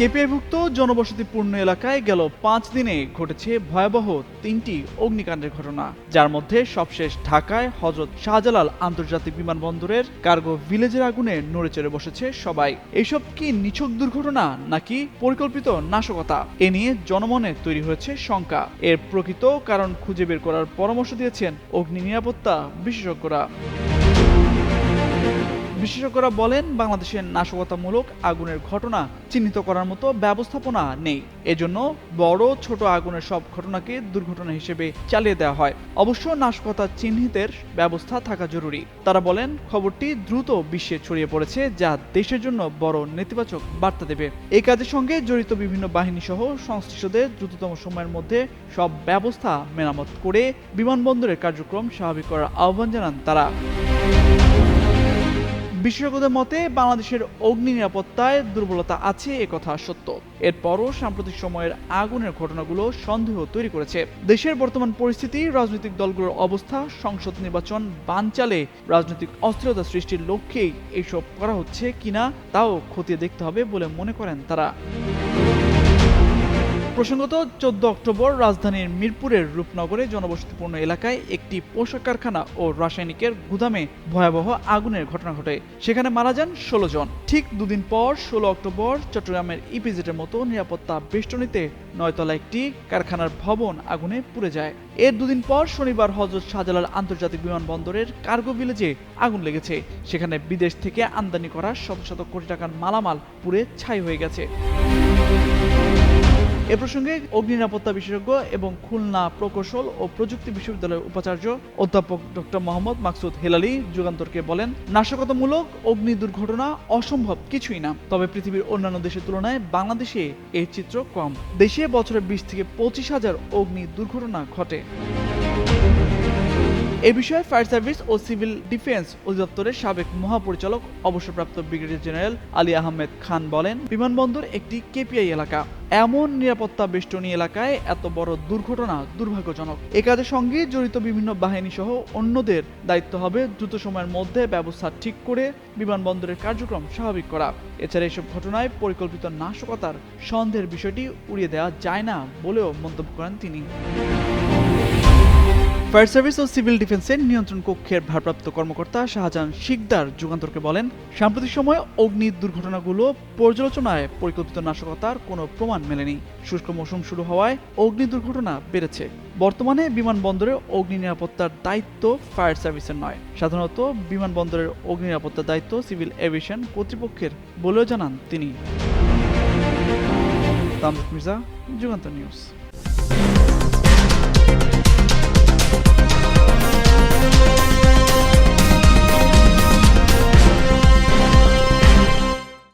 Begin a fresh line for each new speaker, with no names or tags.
কেপিআইভুক্ত জনবসতিপূর্ণ এলাকায় গেল পাঁচ দিনে ঘটেছে ভয়াবহ তিনটি অগ্নিকাণ্ডের ঘটনা। যার মধ্যে সবশেষ ঢাকায় হজরত শাহজালাল আন্তর্জাতিক বিমানবন্দরের কার্গো ভিলেজের আগুনে নড়ে চড়ে বসেছে সবাই। এসব কি নিছক দুর্ঘটনা নাকি পরিকল্পিত নাশকতা? এ নিয়ে জনমনে তৈরি হয়েছে শঙ্কা। এর প্রকৃত কারণ খুঁজে বের করার পরামর্শ দিয়েছেন অগ্নি নিরাপত্তা বিশেষজ্ঞরা। বিশেষজ্ঞরা বলেন, বাংলাদেশের নাশকতামূলক আগুনের ঘটনা চিহ্নিত করার মতো ব্যবস্থাপনা নেই। এজন্য বড় ছোট আগুনের সব ঘটনাকে দুর্ঘটনা হিসেবে চালিয়ে দেওয়া হয়। অবশ্য নাশকতা চিহ্নিতের ব্যবস্থা থাকা জরুরি। তারা বলেন, খবরটি দ্রুত বিশ্বে ছড়িয়ে পড়েছে, যা দেশের জন্য বড় নেতিবাচক বার্তা দেবে। এই কাজের সঙ্গে জড়িত বিভিন্ন বাহিনী সহ সংশ্লিষ্টদের দ্রুততম সময়ের মধ্যে সব ব্যবস্থা মেরামত করে বিমানবন্দরের কার্যক্রম স্বাভাবিক করার আহ্বান জানান তারা। বিশেষজ্ঞদের মতে, বাংলাদেশের অগ্নি নিরাপত্তায় দুর্বলতা আছে কথা সত্য। এরপরও সাম্প্রতিক সময়ের আগুনের ঘটনাগুলো সন্দেহ তৈরি করেছে। দেশের বর্তমান পরিস্থিতি, রাজনৈতিক দলগুলোর অবস্থা, সংসদ নির্বাচন বানচালে রাজনৈতিক অস্থিরতা সৃষ্টির লক্ষ্যেই এইসব করা হচ্ছে কিনা, তাও খতিয়ে দেখতে হবে বলে মনে করেন তারা। প্রসঙ্গত, চোদ্দ অক্টোবর রাজধানীর মিরপুরের রূপনগরে জনবসতিপূর্ণ এলাকায় একটি পোশাক কারখানা ও রাসায়নিকের গুদামে ভয়াবহ আগুনের ঘটনা ঘটে। সেখানে মারা যান ষোলো জন। ঠিক দুদিন পর, ষোলো অক্টোবর, চট্টগ্রামের ইপিজেটের মতো নিরাপত্তা বেষ্টনীতে নয়তলা একটি কারখানার ভবন আগুনে পুড়ে যায়। এর দুদিন পর শনিবার হজরত শাহজালাল আন্তর্জাতিক বিমানবন্দরের কার্গো ভিলেজে আগুন লেগেছে। সেখানে বিদেশ থেকে আমদানি করা শত শত কোটি টাকার মালামাল পুড়ে ছাই হয়ে গেছে। এ প্রসঙ্গে অগ্নি নিরাপত্তা বিশেষজ্ঞ এবং খুলনা প্রকৌশল ও প্রযুক্তি বিশ্ববিদ্যালয়ের উপাচার্য অধ্যাপক ডক্টর মোহাম্মদ মাকসুদ হেলালি যুগান্তরকে বলেন, নাশকতামূলক অগ্নি দুর্ঘটনা অসম্ভব কিছুই না। তবে পৃথিবীর অন্যান্য দেশের তুলনায় বাংলাদেশে এই চিত্র কম। দেশে বছরে বিশ থেকে পঁচিশ হাজার অগ্নি দুর্ঘটনা ঘটে। এ বিষয়ে ফায়ার সার্ভিস ও সিভিল ডিফেন্স অধিদপ্তরের সাবেক মহাপরিচালক, অবসরপ্রাপ্ত ব্রিগেডিয়ার জেনারেল আলী আহমেদ খান বলেন, বিমানবন্দর একটি কেপিআই এলাকা। এমন নিরাপত্তা বেষ্টনী এলাকায় এত বড় দুর্ঘটনা দুর্ভাগ্যজনক। এ কাজের সঙ্গে জড়িত বিভিন্ন বাহিনী সহ অন্যদের দায়িত্ব হবে দ্রুত সময়ের মধ্যে ব্যবস্থা ঠিক করে বিমানবন্দরের কার্যক্রম স্বাভাবিক করা। এছাড়া এসব ঘটনায় পরিকল্পিত নাশকতার সন্দেহের বিষয়টি উড়িয়ে দেওয়া যায় না বলেও মন্তব্য করেন তিনি। ফায়ার সার্ভিস ও সিভিল ডিফেন্সের নিয়ন্ত্রণ কক্ষের ভারপ্রাপ্ত কর্মকর্তা শাহজাহান শিকদার যুগান্তরকে বলেন, সাম্প্রতিক সময়ে অগ্নি দুর্ঘটনাগুলো পর্যালোচনায় পরিকল্পিত নাশকতার কোনো প্রমাণ মেলেনি। শুষ্ক মৌসুম শুরু হওয়ায় অগ্নি দুর্ঘটনা বেড়েছে। বর্তমানে বিমানবন্দরে অগ্নি নিরাপত্তার দায়িত্ব ফায়ার সার্ভিসের নয়। সাধারণত বিমানবন্দরের অগ্নি নিরাপত্তার দায়িত্ব সিভিল এভিয়েশন কর্তৃপক্ষের বলেও জানান তিনি। মির্জা, যুগান্তর নিউজ।